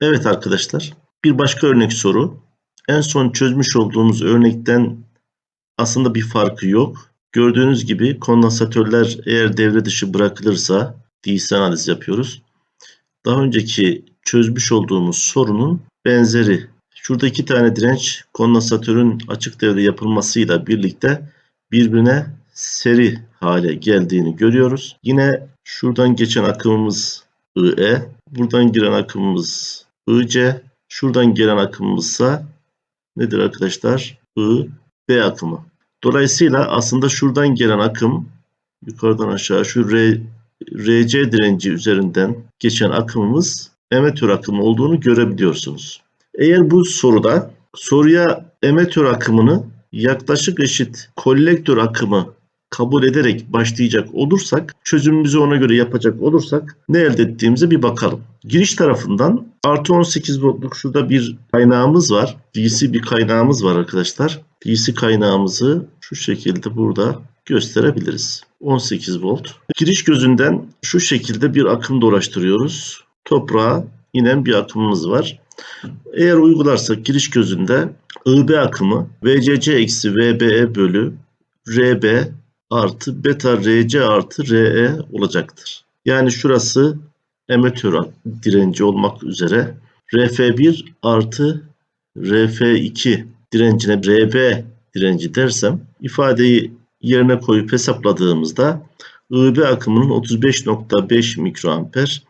Evet arkadaşlar, bir başka örnek soru. En son çözmüş olduğumuz örnekten aslında bir farkı yok. Gördüğünüz gibi kondansatörler eğer devre dışı bırakılırsa DC analiz yapıyoruz. Daha önceki çözmüş olduğumuz sorunun benzeri. Şurada iki tane direnç kondansatörün açık devre yapılmasıyla birlikte birbirine seri hale geldiğini görüyoruz. Yine şuradan geçen akımımız IE, buradan giren akımımız IC, şuradan gelen akımımızsa nedir arkadaşlar? I, akımı. Dolayısıyla aslında şuradan gelen akım yukarıdan aşağı şu R, RC direnci üzerinden geçen akımımız emetör akımı olduğunu görebiliyorsunuz. Eğer bu soruda soruya emetör akımını yaklaşık eşit kolektör akımı kabul ederek başlayacak olursak, çözümümüzü ona göre yapacak olursak ne elde ettiğimize bir bakalım. Giriş tarafından artı 18 voltluk şurada bir kaynağımız var. DC bir kaynağımız var arkadaşlar. DC kaynağımızı şu şekilde burada gösterebiliriz. 18 volt. Giriş gözünden şu şekilde bir akım dolaştırıyoruz. Toprağa inen bir akımımız var. Eğer uygularsak giriş gözünde IB akımı VCC eksi VBE bölü RB artı beta RC artı RE olacaktır. Yani şurası emetör direnci olmak üzere RF1 artı RF2 direncine RB direnci dersem ifadeyi yerine koyup hesapladığımızda IB akımının 35.5 mikroamper,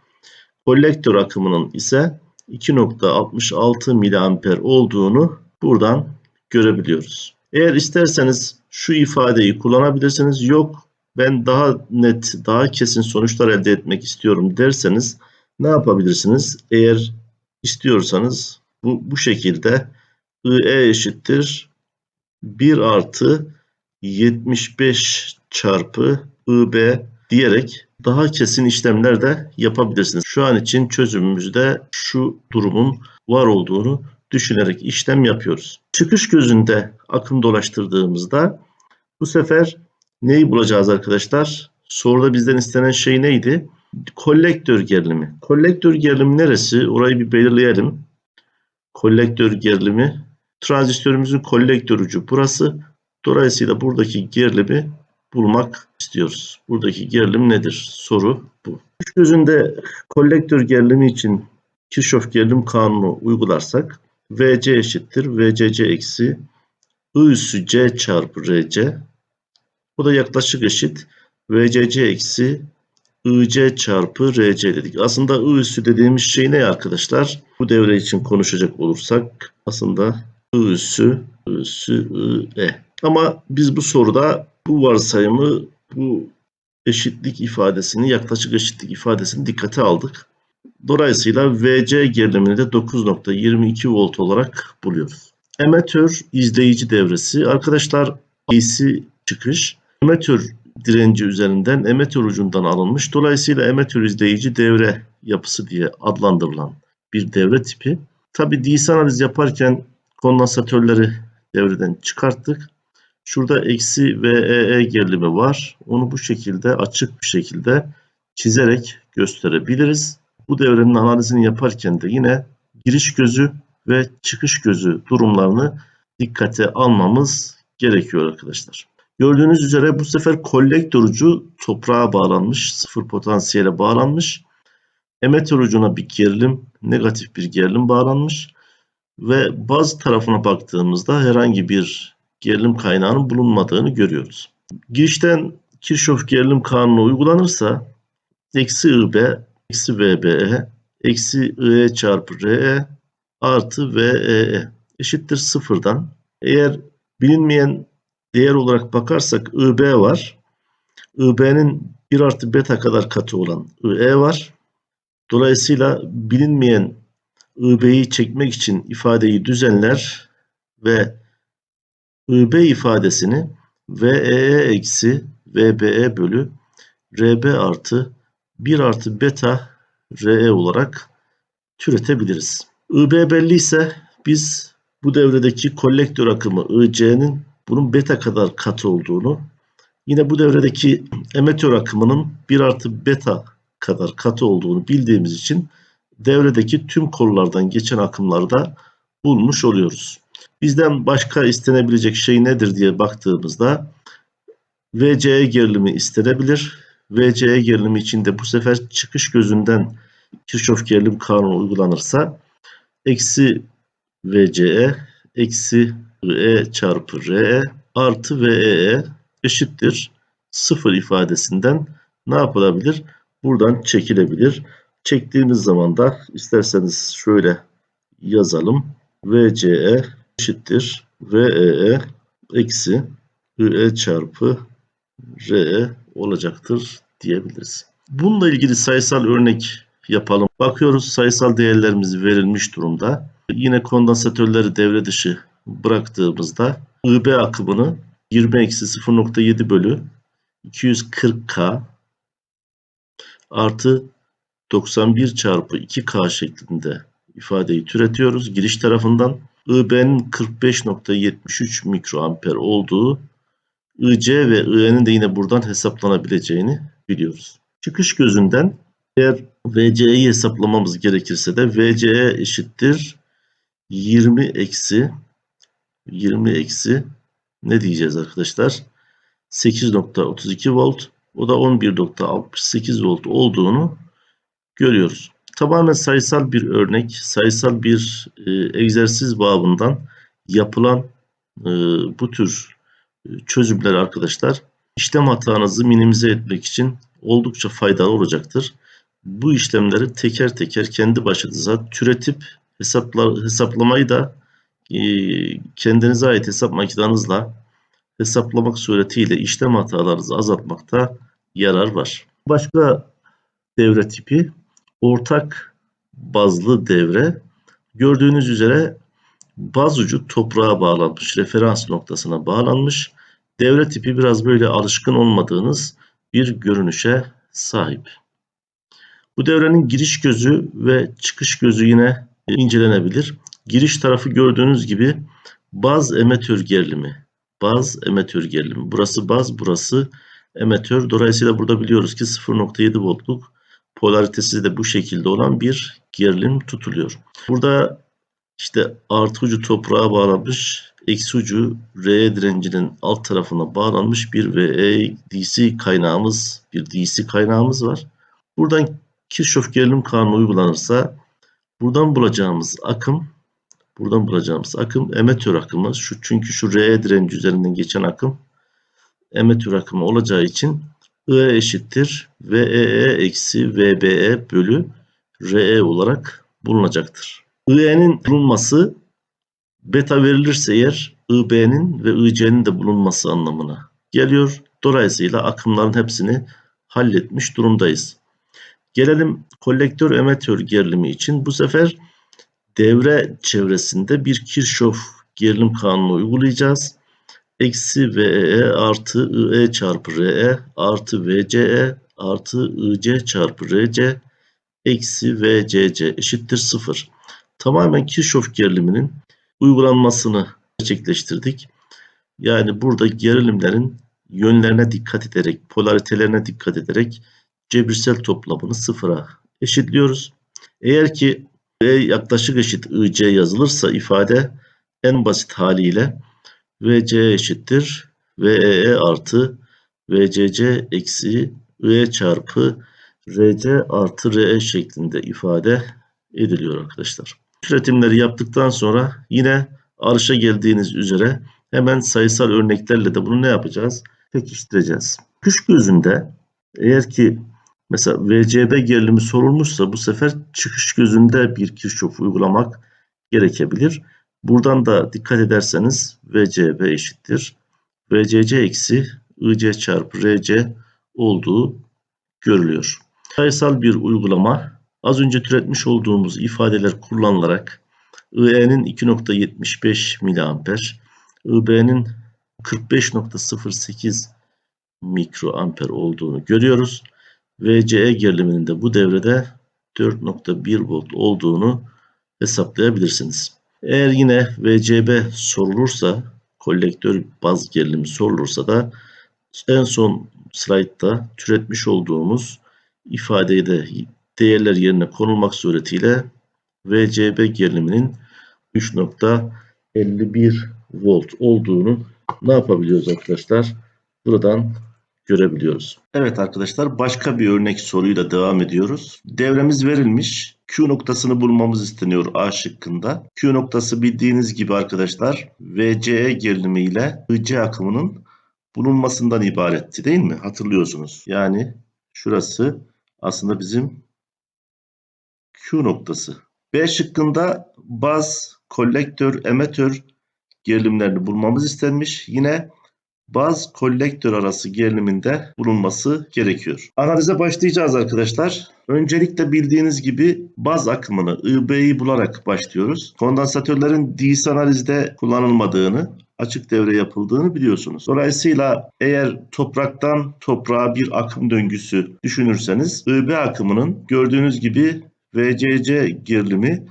kolektör akımının ise 2.66 miliamper olduğunu buradan görebiliyoruz. Eğer isterseniz şu ifadeyi kullanabilirsiniz. Yok ben daha net, daha kesin sonuçlar elde etmek istiyorum derseniz ne yapabilirsiniz? Eğer istiyorsanız bu, bu şekilde IE eşittir 1 artı 75 çarpı IB diyerek daha kesin işlemler de yapabilirsiniz. Şu an için çözümümüzde şu durumun var olduğunu düşünerek işlem yapıyoruz. Çıkış gözünde akım dolaştırdığımızda bu sefer neyi bulacağız arkadaşlar? Soruda bizden istenen şey neydi? Kolektör gerilimi. Kolektör gerilimi neresi? Orayı bir belirleyelim. Kolektör gerilimi. Transistörümüzün kolektör ucu burası. Dolayısıyla buradaki gerilimi bulmak istiyoruz. Buradaki gerilim nedir? Soru bu. Üç gözünde kolektör gerilimi için Kirchhoff gerilim kanunu uygularsak VC eşittir VCC eksi I üssü C çarpı RC bu da yaklaşık eşit VCC eksi IC çarpı RC dedik. Aslında I üssü dediğimiz şey ne arkadaşlar? Bu devre için konuşacak olursak aslında I üssü, I üssü, I, E. Ama biz bu soruda bu varsayımı, bu eşitlik ifadesini, yaklaşık eşitlik ifadesini dikkate aldık. Dolayısıyla VC gerilimini de 9.22 volt olarak buluyoruz. Emetör izleyici devresi. Arkadaşlar DC çıkış emetör direnci üzerinden emetör ucundan alınmış. Dolayısıyla emetör izleyici devre yapısı diye adlandırılan bir devre tipi. Tabi DC analiz yaparken kondansatörleri devreden çıkarttık. Şurada eksi VEE gerilimi var. Onu bu şekilde açık bir şekilde çizerek gösterebiliriz. Bu devrenin analizini yaparken de yine giriş gözü ve çıkış gözü durumlarını dikkate almamız gerekiyor arkadaşlar. Gördüğünüz üzere bu sefer kolektör ucu toprağa bağlanmış, sıfır potansiyele bağlanmış. Emetör ucuna bir gerilim, negatif bir gerilim bağlanmış. Ve baz tarafına baktığımızda herhangi bir gerilim kaynağının bulunmadığını görüyoruz. Girişten Kirchhoff gerilim kanunu uygulanırsa eksi IB, eksi VBE, eksi IE çarpı RE artı VEE eşittir sıfırdan. Eğer bilinmeyen değer olarak bakarsak IB var. IB'nin 1 artı beta kadar katı olan IE var. Dolayısıyla bilinmeyen IB'yi çekmek için ifadeyi düzenler ve IB ifadesini VEE eksi VBE bölü RB artı 1 artı beta RE olarak türetebiliriz. IB belli ise biz bu devredeki kolektör akımı IC'nin bunun beta kadar katı olduğunu, yine bu devredeki emetör akımının 1 artı beta kadar katı olduğunu bildiğimiz için devredeki tüm kollardan geçen akımlarda bulmuş oluyoruz. Bizden başka istenebilecek şey nedir diye baktığımızda VCE gerilimi istenebilir. VCE gerilimi içinde bu sefer çıkış gözünden Kirchhoff gerilim kanunu uygulanırsa eksi VCE eksi E çarpı RE artı VEE eşittir sıfır ifadesinden ne yapılabilir? Buradan çekilebilir. Çektiğimiz zaman da isterseniz şöyle yazalım. VCE eşittir VEE eksi IE çarpı RE olacaktır diyebiliriz. Bununla ilgili sayısal örnek yapalım. Bakıyoruz sayısal değerlerimiz verilmiş durumda. Yine kondansatörleri devre dışı bıraktığımızda IB akımını 20 eksi 0.7 bölü 240K artı 91 çarpı 2K şeklinde ifadeyi türetiyoruz. Giriş tarafından IB'nin 45.73 mikroamper olduğu IC ve IE'nin de yine buradan hesaplanabileceğini biliyoruz. Çıkış gözünden eğer VC'yi hesaplamamız gerekirse de VCE eşittir 20 eksi 20 eksi ne diyeceğiz arkadaşlar? 8.32 volt o da 11.68 volt olduğunu görüyoruz. Tamamen sayısal bir örnek, sayısal bir e, egzersiz babından yapılan e, bu tür çözümler arkadaşlar işlem hatanızı minimize etmek için oldukça faydalı olacaktır. Bu işlemleri teker teker kendi başınıza türetip hesapla, hesaplamayı da e, kendinize ait hesap makinenizle hesaplamak suretiyle işlem hatalarınızı azaltmakta yarar var. Başka devre tipi ortak bazlı devre. Gördüğünüz üzere baz ucu toprağa bağlanmış, referans noktasına bağlanmış. Devre tipi biraz böyle alışkın olmadığınız bir görünüşe sahip. Bu devrenin giriş gözü ve çıkış gözü yine incelenebilir. Giriş tarafı gördüğünüz gibi baz emetör gerilimi. Baz emetör gerilimi. Burası baz, burası emetör. Dolayısıyla burada biliyoruz ki 0.7 voltluk polaritesi de bu şekilde olan bir gerilim tutuluyor. Burada işte artı ucu toprağa bağlanmış, eksi ucu R direncinin alt tarafına bağlanmış bir VE DC kaynağımız, bir DC kaynağımız var. Buradan Kirchhoff gerilim kanunu uygulanırsa buradan bulacağımız akım buradan bulacağımız akım emetör akımı. Şu çünkü şu R direnci üzerinden geçen akım emetör akımı olacağı için I eşittir VEE eksi VBE bölü RE olarak bulunacaktır. IE'nin bulunması beta verilirse eğer IB'nin ve IC'nin de bulunması anlamına geliyor. Dolayısıyla akımların hepsini halletmiş durumdayız. Gelelim kolektör emetör gerilimi için. Bu sefer devre çevresinde bir Kirchhoff gerilim kanunu uygulayacağız. Eksi VE artı IE çarpı RE artı VCE artı IC çarpı RC eksi VCC eşittir 0. Tamamen Kirchhoff geriliminin uygulanmasını gerçekleştirdik. Yani burada gerilimlerin yönlerine dikkat ederek, polaritelerine dikkat ederek cebirsel toplamını sıfıra eşitliyoruz. Eğer ki E yaklaşık eşit IC yazılırsa ifade en basit haliyle VC eşittir VEE artı VCC eksi IE çarpı RC artı RE şeklinde ifade ediliyor arkadaşlar. Türetimleri yaptıktan sonra yine arışa geldiğiniz üzere hemen sayısal örneklerle de bunu ne yapacağız? Pekiştireceğiz. Kış gözünde eğer ki mesela VCB gerilimi sorulmuşsa bu sefer çıkış gözünde bir Kirchhoff uygulamak gerekebilir. Buradan da dikkat ederseniz VCB eşittir. VCC eksi IC çarpı RC olduğu görülüyor. Sayısal bir uygulama az önce türetmiş olduğumuz ifadeler kullanılarak IE'nin 2.75 mA, IB'nin 45.08 mikroamper olduğunu görüyoruz. VCE geriliminin de bu devrede 4.1 volt olduğunu hesaplayabilirsiniz. Eğer yine VCB sorulursa, kolektör baz gerilimi sorulursa da en son slaytta türetmiş olduğumuz ifadeyi de değerler yerine konulmak suretiyle VCB geriliminin 3.51 volt olduğunu ne yapabiliyoruz arkadaşlar? Buradan görebiliyoruz. Evet arkadaşlar başka bir örnek soruyla devam ediyoruz. Devremiz verilmiş. Q noktasını bulmamız isteniyor A şıkkında. Q noktası bildiğiniz gibi arkadaşlar VCE gerilimi ile IC akımının bulunmasından ibaretti değil mi? Hatırlıyorsunuz. Yani şurası aslında bizim Q noktası. B şıkkında baz, kolektör, emetör gerilimlerini bulmamız istenmiş. Yine baz kolektör arası geriliminde bulunması gerekiyor. Analize başlayacağız arkadaşlar. Öncelikle bildiğiniz gibi baz akımını IB'yi bularak başlıyoruz. Kondansatörlerin DC analizde kullanılmadığını, açık devre yapıldığını biliyorsunuz. Dolayısıyla eğer topraktan toprağa bir akım döngüsü düşünürseniz IB akımının gördüğünüz gibi VCC gerilimi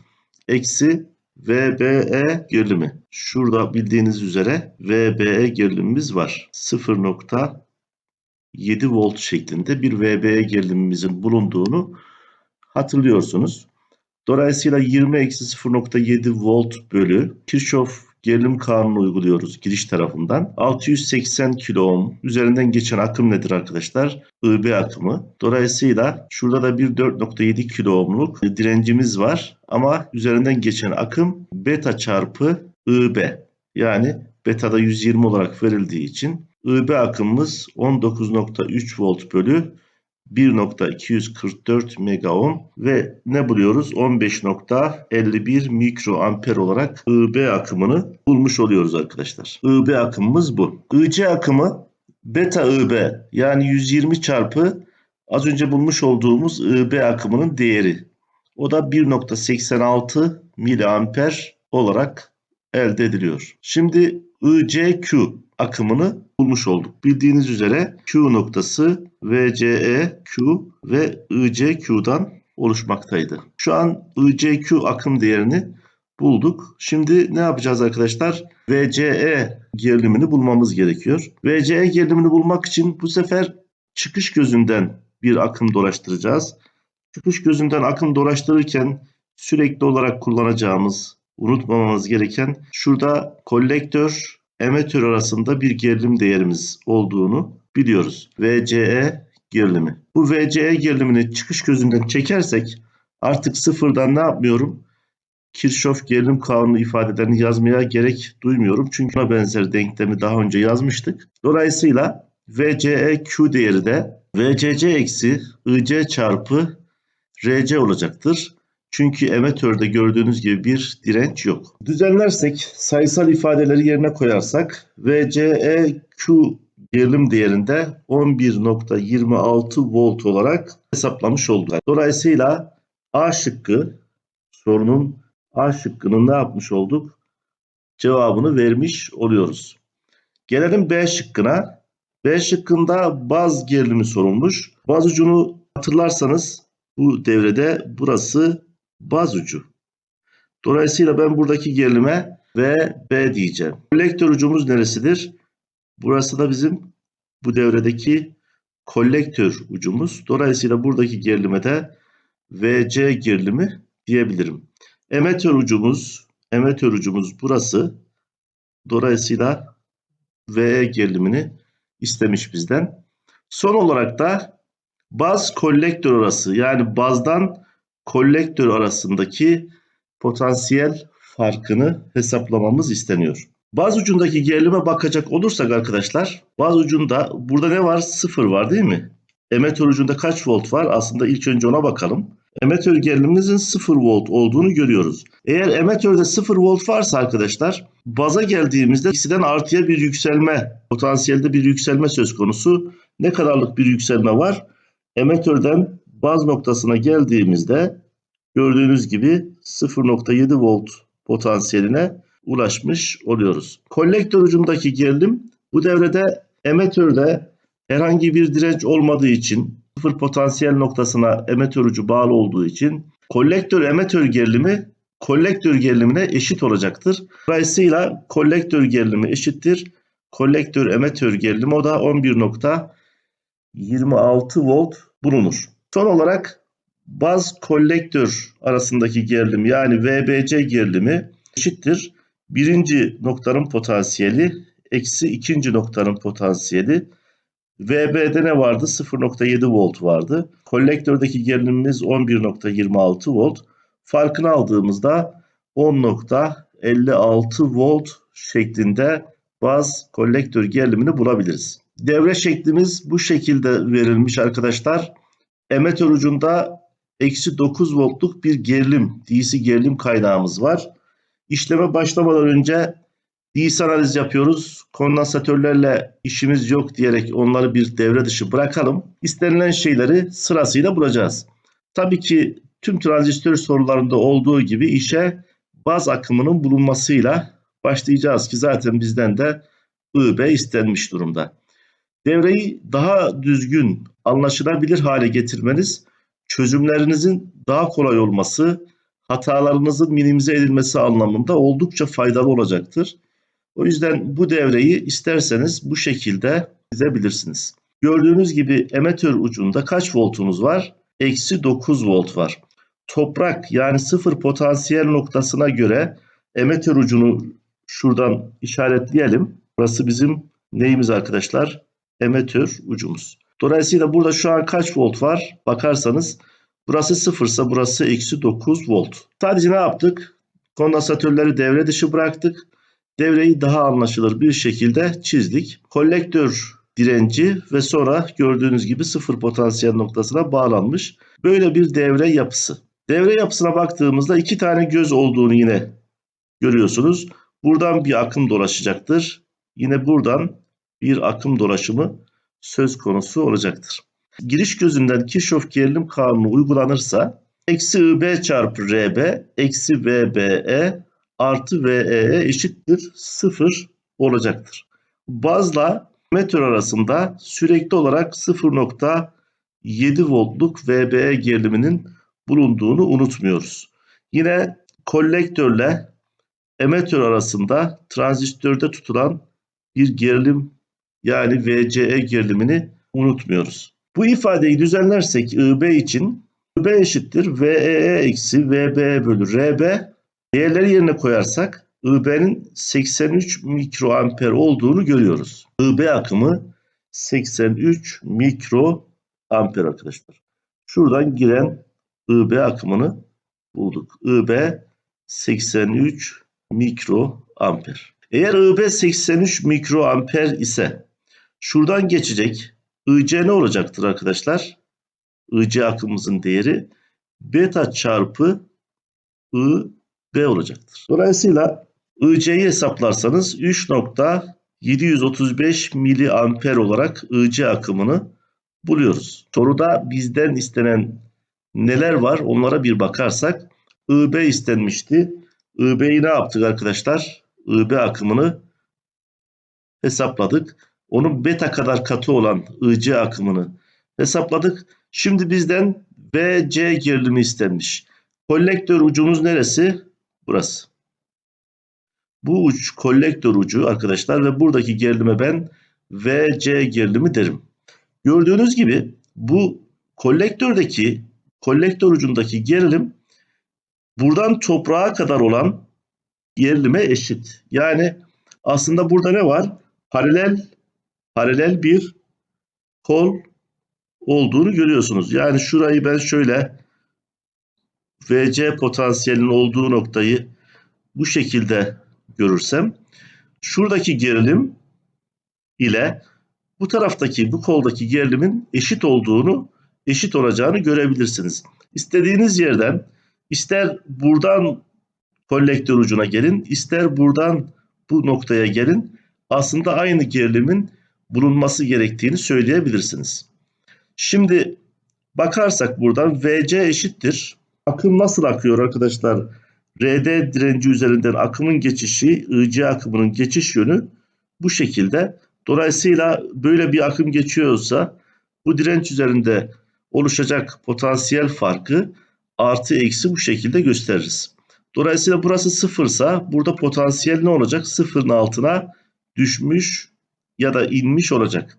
eksi VBE gerilimi. Şurada bildiğiniz üzere VBE gerilimimiz var. 0.7 volt şeklinde bir VBE gerilimimizin bulunduğunu hatırlıyorsunuz. Dolayısıyla 20 eksi 0.7 volt bölü Kirchhoff gerilim kanunu uyguluyoruz giriş tarafından. 680 kilo ohm üzerinden geçen akım nedir arkadaşlar? IB akımı. Dolayısıyla şurada da bir 4.7 kilo ohmluk direncimiz var ama üzerinden geçen akım beta çarpı IB. Yani betada 120 olarak verildiği için IB akımımız 19.3 volt bölü 1.244 mega ohm ve ne buluyoruz? 15.51 mikro amper olarak IB akımını bulmuş oluyoruz arkadaşlar. IB akımımız bu. IC akımı beta IB yani 120 çarpı az önce bulmuş olduğumuz IB akımının değeri. O da 1.86 miliamper olarak elde ediliyor. Şimdi ICQ akımını bulmuş olduk. Bildiğiniz üzere Q noktası VCE Q ve ICQ'dan oluşmaktaydı. Şu an ICQ akım değerini bulduk. Şimdi ne yapacağız arkadaşlar? VCE gerilimini bulmamız gerekiyor. VCE gerilimini bulmak için bu sefer çıkış gözünden bir akım dolaştıracağız. Çıkış gözünden akım dolaştırırken sürekli olarak kullanacağımız, unutmamamız gereken şurada kolektör emetör arasında bir gerilim değerimiz olduğunu biliyoruz. VCE gerilimi. Bu VCE gerilimini çıkış gözünden çekersek artık sıfırdan ne yapmıyorum? Kirchhoff gerilim kanunu ifadelerini yazmaya gerek duymuyorum. Çünkü buna benzer denklemi daha önce yazmıştık. Dolayısıyla VCE Q değeri de VCC eksi IC çarpı RC olacaktır. Çünkü emetörde gördüğünüz gibi bir direnç yok. Düzenlersek sayısal ifadeleri yerine koyarsak VCEQ gerilim değerinde 11.26 volt olarak hesaplamış olduk. Dolayısıyla A şıkkı sorunun A şıkkının ne yapmış olduk? Cevabını vermiş oluyoruz. Gelelim B şıkkına. B şıkkında baz gerilimi sorulmuş. Baz ucunu hatırlarsanız bu devrede burası baz ucu. Dolayısıyla ben buradaki gerilime V, B diyeceğim. Kolektör ucumuz neresidir? Burası da bizim bu devredeki kolektör ucumuz. Dolayısıyla buradaki gerilime de VC gerilimi diyebilirim. Emetör ucumuz, emetör ucumuz burası. Dolayısıyla VE gerilimini istemiş bizden. Son olarak da baz kolektör arası yani bazdan kolektör arasındaki potansiyel farkını hesaplamamız isteniyor. Baz ucundaki gerilime bakacak olursak arkadaşlar baz ucunda burada ne var? Sıfır var değil mi? Emetör ucunda kaç volt var? Aslında ilk önce ona bakalım. Emetör gerilimimizin 0 volt olduğunu görüyoruz. Eğer emetörde 0 volt varsa arkadaşlar baza geldiğimizde ikisinden artıya bir yükselme, potansiyelde bir yükselme söz konusu. Ne kadarlık bir yükselme var? Emetörden baz noktasına geldiğimizde gördüğünüz gibi 0.7 volt potansiyeline ulaşmış oluyoruz. Kolektör ucundaki gerilim bu devrede emetörde herhangi bir direnç olmadığı için sıfır potansiyel noktasına emetör ucu bağlı olduğu için kolektör emetör gerilimi kolektör gerilimine eşit olacaktır. Dolayısıyla kolektör gerilimi eşittir. Kolektör emetör gerilimi o da 11.26 volt bulunur. Son olarak baz kolektör arasındaki gerilim yani VBC gerilimi eşittir. Birinci noktanın potansiyeli eksi ikinci noktanın potansiyeli. VB'de ne vardı? 0.7 volt vardı. Kolektördeki gerilimimiz 11.26 volt. Farkını aldığımızda 10.56 volt şeklinde baz kolektör gerilimini bulabiliriz. Devre şeklimiz bu şekilde verilmiş arkadaşlar. Emetör ucunda eksi 9 voltluk bir gerilim, DC gerilim kaynağımız var. İşleme başlamadan önce DC analiz yapıyoruz. Kondansatörlerle işimiz yok diyerek onları bir devre dışı bırakalım. İstenilen şeyleri sırasıyla bulacağız. Tabii ki tüm transistör sorularında olduğu gibi işe baz akımının bulunmasıyla başlayacağız ki zaten bizden de IB istenmiş durumda. Devreyi daha düzgün, anlaşılabilir hale getirmeniz, çözümlerinizin daha kolay olması, hatalarınızın minimize edilmesi anlamında oldukça faydalı olacaktır. O yüzden bu devreyi isterseniz bu şekilde çizebilirsiniz. Gördüğünüz gibi emetör ucunda kaç voltumuz var? Eksi 9 volt var. Toprak yani sıfır potansiyel noktasına göre emetör ucunu şuradan işaretleyelim. Burası bizim neyimiz arkadaşlar? Emetör ucumuz. Dolayısıyla burada şu an kaç volt var? Bakarsanız burası sıfırsa burası eksi 9 volt. Sadece ne yaptık? Kondansatörleri devre dışı bıraktık. Devreyi daha anlaşılır bir şekilde çizdik. Kolektör direnci ve sonra gördüğünüz gibi sıfır potansiyel noktasına bağlanmış. Böyle bir devre yapısı. Devre yapısına baktığımızda iki tane göz olduğunu yine görüyorsunuz. Buradan bir akım dolaşacaktır. Yine buradan bir akım dolaşımı söz konusu olacaktır. Giriş gözünden Kirchhoff gerilim kanunu uygulanırsa eksi IB çarpı RB eksi VBE artı VE'ye eşittir 0 olacaktır. Bazla metre arasında sürekli olarak 0.7 voltluk VBE geriliminin bulunduğunu unutmuyoruz. Yine kolektörle emetör arasında transistörde tutulan bir gerilim yani VCE gerilimini unutmuyoruz. Bu ifadeyi düzenlersek IB için IB eşittir VEE eksi VB bölü RB değerleri yerine koyarsak IB'nin 83 mikroamper olduğunu görüyoruz. IB akımı 83 mikroamper arkadaşlar. Şuradan giren IB akımını bulduk. IB 83 mikroamper. Eğer IB 83 mikroamper ise şuradan geçecek IC ne olacaktır arkadaşlar? IC akımımızın değeri beta çarpı IB olacaktır. Dolayısıyla IC'yi hesaplarsanız 3.735 miliamper olarak IC akımını buluyoruz. Soruda bizden istenen neler var onlara bir bakarsak IB istenmişti. IB'yi ne yaptık arkadaşlar? IB akımını hesapladık. Onun beta kadar katı olan IC akımını hesapladık. Şimdi bizden VC gerilimi istenmiş. Kolektör ucumuz neresi? Burası. Bu uç kolektör ucu arkadaşlar ve buradaki gerilime ben VC gerilimi derim. Gördüğünüz gibi bu kolektördeki kolektör ucundaki gerilim buradan toprağa kadar olan gerilime eşit. Yani aslında burada ne var? Paralel paralel bir kol olduğunu görüyorsunuz. Yani şurayı ben şöyle VC potansiyelinin olduğu noktayı bu şekilde görürsem şuradaki gerilim ile bu taraftaki bu koldaki gerilimin eşit olduğunu eşit olacağını görebilirsiniz. İstediğiniz yerden ister buradan kolektör ucuna gelin ister buradan bu noktaya gelin aslında aynı gerilimin bulunması gerektiğini söyleyebilirsiniz. Şimdi bakarsak buradan VC eşittir. Akım nasıl akıyor arkadaşlar? RD direnci üzerinden akımın geçişi, IC akımının geçiş yönü bu şekilde. Dolayısıyla böyle bir akım geçiyorsa bu direnç üzerinde oluşacak potansiyel farkı artı eksi bu şekilde gösteririz. Dolayısıyla burası sıfırsa burada potansiyel ne olacak? Sıfırın altına düşmüş ya da inmiş olacak.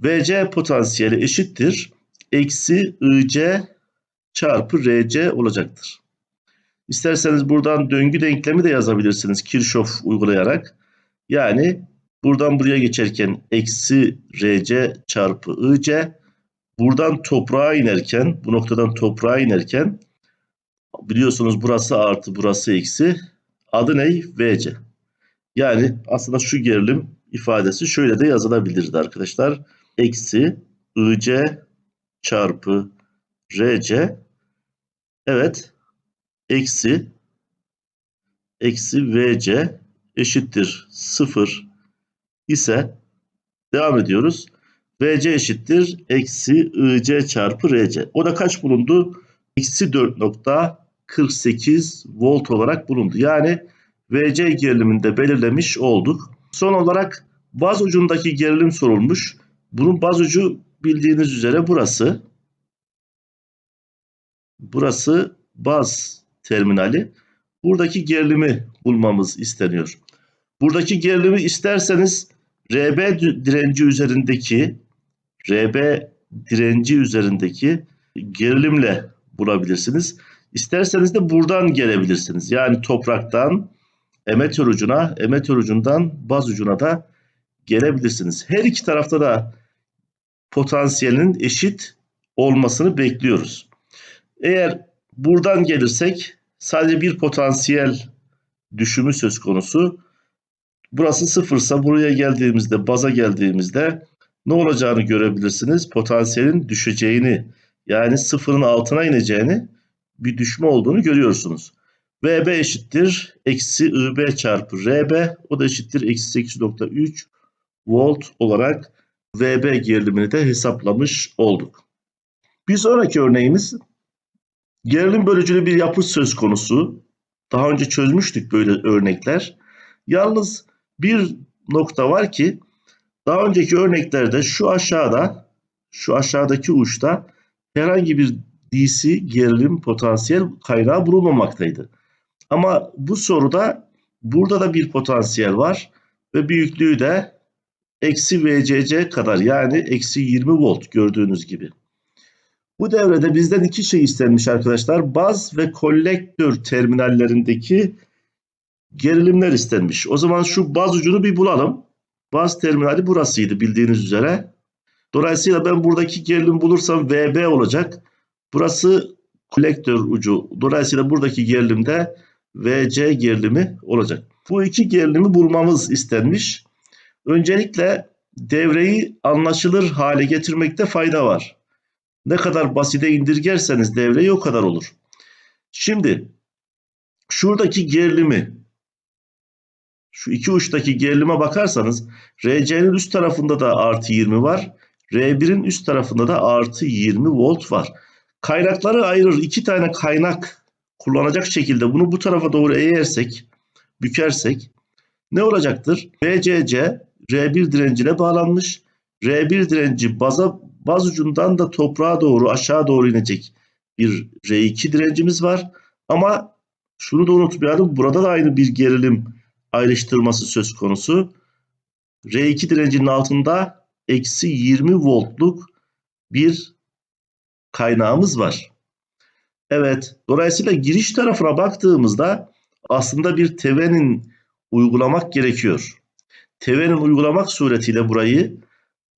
VC potansiyeli eşittir. Eksi IC çarpı RC olacaktır. İsterseniz buradan döngü denklemi de yazabilirsiniz Kirchhoff uygulayarak. Yani buradan buraya geçerken eksi RC çarpı IC buradan toprağa inerken bu noktadan toprağa inerken biliyorsunuz burası artı burası eksi adı ne? VC. Yani aslında şu gerilim ifadesi şöyle de yazılabilirdi arkadaşlar. Eksi IC çarpı RC evet eksi eksi VC eşittir 0 ise devam ediyoruz. VC eşittir eksi IC çarpı RC. O da kaç bulundu? Eksi 4.48 volt olarak bulundu. Yani VC geriliminde belirlemiş olduk. Son olarak baz ucundaki gerilim sorulmuş. Bunun baz ucu bildiğiniz üzere burası. Burası baz terminali. Buradaki gerilimi bulmamız isteniyor. Buradaki gerilimi isterseniz RB direnci üzerindeki RB direnci üzerindeki gerilimle bulabilirsiniz. İsterseniz de buradan gelebilirsiniz. Yani topraktan emetör ucuna, emetör ucundan baz ucuna da gelebilirsiniz. Her iki tarafta da potansiyelin eşit olmasını bekliyoruz. Eğer buradan gelirsek sadece bir potansiyel düşümü söz konusu. Burası sıfırsa buraya geldiğimizde, baza geldiğimizde ne olacağını görebilirsiniz. Potansiyelin düşeceğini yani sıfırın altına ineceğini bir düşme olduğunu görüyorsunuz. VB eşittir eksi IB çarpı RB o da eşittir eksi 8.3 volt olarak VB gerilimini de hesaplamış olduk. Bir sonraki örneğimiz gerilim bölücülü bir yapı söz konusu. Daha önce çözmüştük böyle örnekler. Yalnız bir nokta var ki daha önceki örneklerde şu aşağıda şu aşağıdaki uçta herhangi bir DC gerilim potansiyel kaynağı bulunmamaktaydı. Ama bu soruda burada da bir potansiyel var ve büyüklüğü de eksi VCC kadar yani eksi 20 volt gördüğünüz gibi. Bu devrede bizden iki şey istenmiş arkadaşlar. Baz ve kolektör terminallerindeki gerilimler istenmiş. O zaman şu baz ucunu bir bulalım. Baz terminali burasıydı bildiğiniz üzere. Dolayısıyla ben buradaki gerilim bulursam VB olacak. Burası kolektör ucu. Dolayısıyla buradaki gerilim de VC gerilimi olacak. Bu iki gerilimi bulmamız istenmiş. Öncelikle devreyi anlaşılır hale getirmekte fayda var. Ne kadar basite indirgerseniz devreyi o kadar olur. Şimdi şuradaki gerilimi şu iki uçtaki gerilime bakarsanız RC'nin üst tarafında da artı 20 var. R1'in üst tarafında da artı 20 volt var. Kaynakları ayırır. iki tane kaynak kullanacak şekilde bunu bu tarafa doğru eğersek, bükersek ne olacaktır? VCC R1 direncine bağlanmış. R1 direnci baza, baz ucundan da toprağa doğru aşağı doğru inecek bir R2 direncimiz var. Ama şunu da unutmayalım. Burada da aynı bir gerilim ayrıştırması söz konusu. R2 direncinin altında eksi 20 voltluk bir kaynağımız var. Evet, dolayısıyla giriş tarafına baktığımızda aslında bir tevenin uygulamak gerekiyor. Tevenin uygulamak suretiyle burayı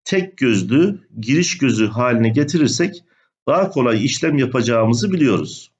tek gözlü giriş gözü haline getirirsek daha kolay işlem yapacağımızı biliyoruz.